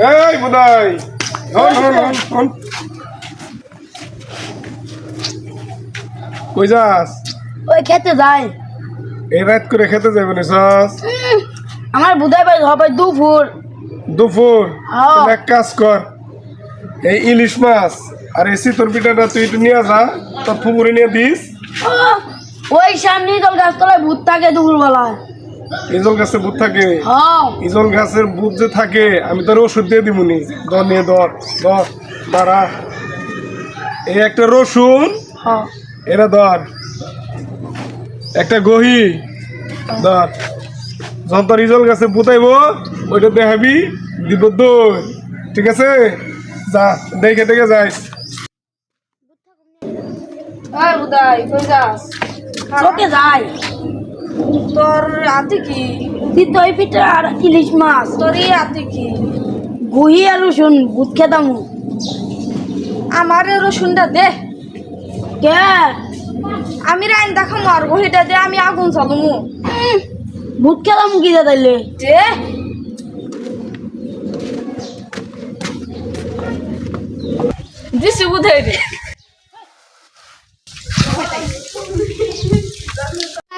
এই হন কই যাস? ওই খেতে যাই। এই রাত করে খেতে যাবে না সস আমার বুধাই বাড়ি হবে দুপুর। দুপুর। এক কাজ কর এই ইলিশ মাছ আর এই শীতর পিঠাটা তুই একটু নিয়ে যা তোর পুকুরে নিয়ে দিস। ওই সামনে তোর গাছতলায় ভূত থাকে দুপুর বেলায় ইজল গাছে বুট থাকে। হ্যাঁ। ইজল গাছের বুট যে থাকে আমি তোর ওষুধ দিয়ে দিবনি দর নিয়ে দর দর দাঁড়া। এই একটা রসুন হ্যাঁ। এটা ধর। একটা গহি দর যখন তোর ইজল গাছে বুতাইব ওইটা দেখাবি দিব দই। ঠিক আছে? যা দেখে দেখে যাইস আর উদয় কই যাস? চোখে যাই। রাতে কি? দই পিঠা আর ইলিশ মাছ। তোর এই কি? গুহি আর রসুন ভূত খেতাম। আমার রসুনটা দে। কে? আমি রাইন দেখাম আর গহিটা দে, আমি আগুন চালুমু ভূত খেতাম কি দে তাইলে? দিছি বুঝাই দে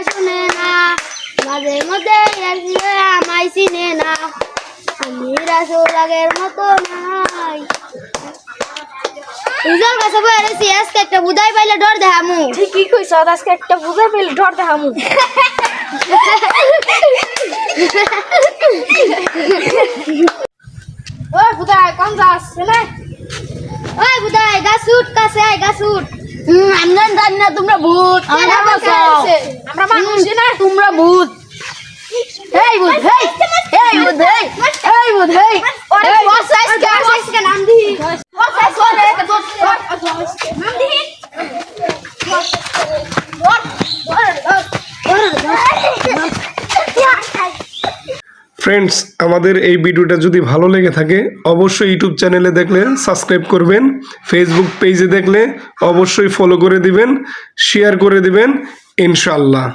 শুনে না মাঝে মধ্যে আমায় চিনে না। আমি রাসুল আগের মতো নাই। রিজল কাছে আরেছি আজকে একটা বুধাই পাইলে ডর দেখামু। ঠিকই কইছ আজকে একটা বুঝাই পেলে ডর দেখামু। ওই বুধাই কোন যাস না ওই বুধাই গাছ উঠ কাছে আয় গাছ উঠ। আমরা জানি না তোমরা ভূত। আমরা মানুষ না। তোমরা ভূত। এই ভূত এই এই ভূত এই এই ভূত এই ওরে বস আজকে আজকে নাম দি বস আজকে নাম দি ফ্রেন্ডস আমাদের এই ভিডিওটা যদি ভালো লেগে থাকে অবশ্যই ইউটিউব চ্যানেলে দেখলে সাবস্ক্রাইব করবেন ফেসবুক পেজে দেখলে অবশ্যই ফলো করে দিবেন শেয়ার করে দিবেন ইনশাল্লাহ